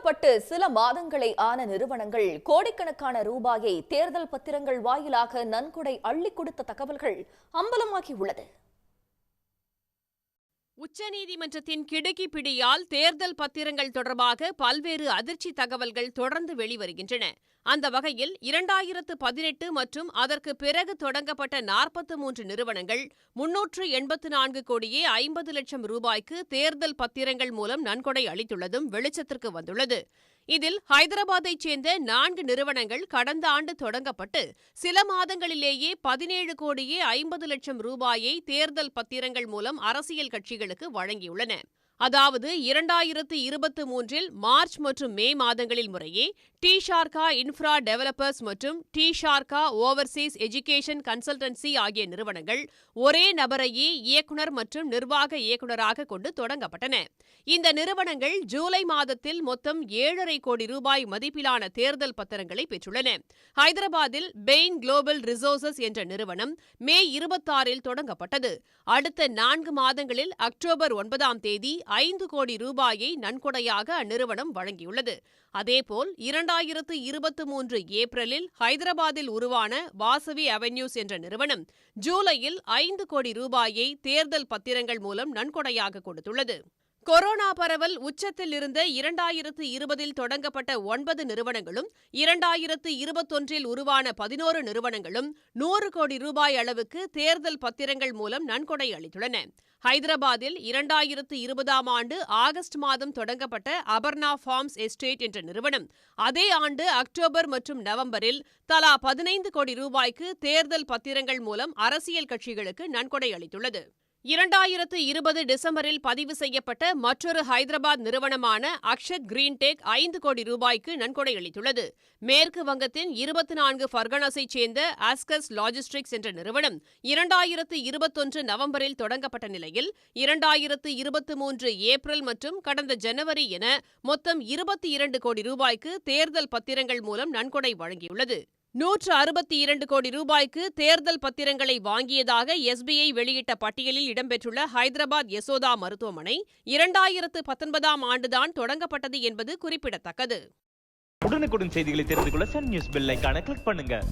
தொடங்கப்பட்டு சில மாதங்களை ஆன நிறுவனங்கள் கோடிக்கணக்கான ரூபாயை தேர்தல் பத்திரங்கள் வாயிலாக நன்கொடை அள்ளிக் கொடுத்த தகவல்கள் அம்பலமாகியுள்ளது. உச்சநீதிமன்றத்தின் கிடுக்கி பிடியால் தேர்தல் பத்திரங்கள் தொடர்பாக பல்வேறு அதிர்ச்சி தகவல்கள் தொடர்ந்து வெளிவருகின்றன. அந்த வகையில் இரண்டாயிரத்து பதினெட்டு மற்றும் அதற்கு பிறகு தொடங்கப்பட்ட நாற்பத்து மூன்று நிறுவனங்கள் முன்னூற்று எண்பத்து நான்கு கோடியே ஐம்பது லட்சம் ரூபாய்க்கு தேர்தல் பத்திரங்கள் மூலம் நன்கொடை அளித்துள்ளதும் வெளிச்சத்திற்கு வந்துள்ளது. இதில் ஹைதராபாத்தைச் சேர்ந்த நான்கு நிறுவனங்கள் கடந்த ஆண்டு தொடங்கப்பட்டு சில மாதங்களிலேயே பதினேழு கோடியே ஐம்பது லட்சம் ரூபாயை தேர்தல் பத்திரங்கள் மூலம் அரசியல் கட்சிகளுக்கு வழங்கியுள்ளன. அதாவது இரண்டாயிரத்து இருபத்து மூன்றில் மார்ச் மற்றும் மே மாதங்களில் முறையே டி ஷார்கா இன்ஃப்ரா டெவலப்பர்ஸ் மற்றும் D Sharka overseas education consultancy ஆகிய நிறுவனங்கள் ஒரே நபரையே இயக்குனர் மற்றும் நிர்வாக இயக்குநராக கொண்டு தொடங்கப்பட்டன. இந்த நிறுவனங்கள் ஜூலை மாதத்தில் மொத்தம் ஏழரை கோடி ரூபாய் மதிப்பிலான தேர்தல் பத்திரங்களை பெற்றுள்ளன. ஹைதராபாத்தில் பெயின் குளோபல் ரிசோர்சஸ் என்ற நிறுவனம் மே இருபத்தாறில் தொடங்கப்பட்டது. அடுத்த நான்கு மாதங்களில் அக்டோபர் ஒன்பதாம் தேதி ஐந்து கோடி ரூபாயை நன்கொடையாக அந்நிறுவனம் வழங்கியுள்ளது. அதேபோல் இரண்டாயிரத்து இருபத்து மூன்று ஏப்ரலில் ஹைதராபாத்தில் உருவான வாசவி அவென்யூஸ் என்ற நிறுவனம் ஜூலையில் ஐந்து கோடி ரூபாயை தேர்தல் பத்திரங்கள் மூலம் நன்கொடையாக கொடுத்துள்ளது. கொரோனா பரவல் உச்சத்தில் இருந்த இரண்டாயிரத்து இருபதில் தொடங்கப்பட்ட ஒன்பது நிறுவனங்களும் இரண்டாயிரத்து இருபத்தொன்றில் உருவான பதினோரு நிறுவனங்களும் நூறு கோடி ரூபாய் அளவுக்கு தேர்தல் பத்திரங்கள் மூலம் நன்கொடை அளித்துள்ளன. ஹைதராபாத்தில் இரண்டாயிரத்து இருபதாம் ஆண்டு ஆகஸ்ட் மாதம் தொடங்கப்பட்ட அபர்ணா ஃபார்ம்ஸ் எஸ்டேட் என்ற நிறுவனம் அதே ஆண்டு அக்டோபர் மற்றும் நவம்பரில் தலா பதினைந்து கோடி ரூபாய்க்கு தேர்தல் பத்திரங்கள் மூலம் அரசியல் கட்சிகளுக்கு நன்கொடை அளித்துள்ளது. இரண்டாயிரத்து இருபது டிசம்பரில் பதிவு செய்யப்பட்ட மற்றொரு ஹைதராபாத் நிறுவனமான அக்ஷத் கிரீன்டெக் ஐந்து கோடி ரூபாய்க்கு நன்கொடை அளித்துள்ளது. மேற்கு வங்கத்தின் இருபத்தி நான்கு ஃபர்கனாஸைச் சேர்ந்த ஆஸ்கஸ் லாஜிஸ்டிக்ஸ் என்ற நிறுவனம் இரண்டாயிரத்து இருபத்தொன்று நவம்பரில் தொடங்கப்பட்ட நிலையில் இரண்டாயிரத்து இருபத்தி மூன்று ஏப்ரல் மற்றும் கடந்த ஜனவரி என மொத்தம் இருபத்தி இரண்டு கோடி ரூபாய்க்கு தேர்தல் பத்திரங்கள் மூலம் நன்கொடை வழங்கியுள்ளது. நூற்று அறுபத்தி இரண்டு கோடி ரூபாய்க்கு தேர்தல் பத்திரங்களை வாங்கியதாக எஸ்பிஐ வெளியிட்ட பட்டியலில் இடம்பெற்றுள்ள ஹைதராபாத் யசோதா மருத்துவமனை இரண்டாயிரத்து பத்தொன்பதாம் ஆண்டுதான் தொடங்கப்பட்டது என்பது குறிப்பிடத்தக்கது. உடனுக்குடன் செய்திகளை தெரிந்து கொள்ள சன் நியூஸ் பெல் கிளிக் பண்ணுங்க.